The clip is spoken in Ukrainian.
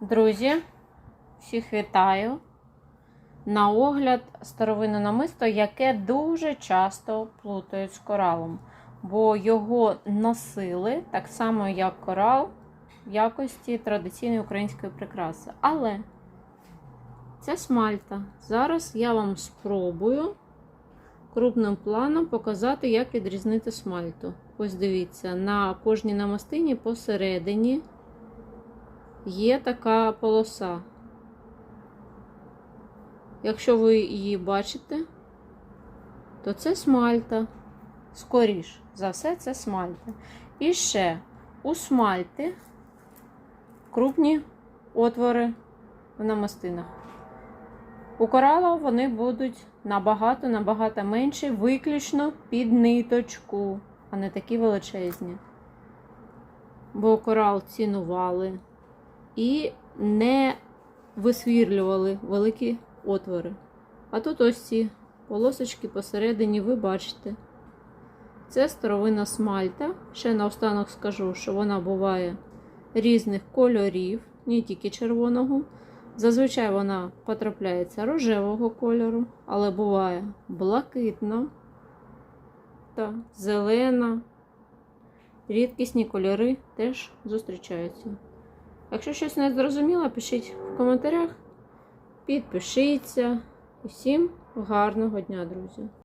Друзі, всіх вітаю. На огляд старовинне намисто, яке дуже часто плутають з коралом, бо його носили так само, як корал, в якості традиційної української прикраси. Але це смальта. Зараз я вам спробую крупним планом показати, як відрізнити смальту. Ось дивіться, на кожній намастині посередині є така полоса. Якщо ви її бачите, то це смальта. Скоріш за все, це смальта. І ще у смальти крупні отвори в намастинах. У корала вони будуть набагато-набагато менші, виключно під ниточку, а не такі величезні. Бо корал цінували і не висвірлювали великі отвори. А тут ось ці полосочки посередині ви бачите. Це старовинна смальта. Ще наостанок скажу, що вона буває різних кольорів, не тільки червоного. Зазвичай вона потрапляється рожевого кольору, але буває блакитна та зелена. Рідкісні кольори теж зустрічаються. Якщо щось не зрозуміло, пишіть в коментарях, підпишіться. І всім гарного дня, друзі!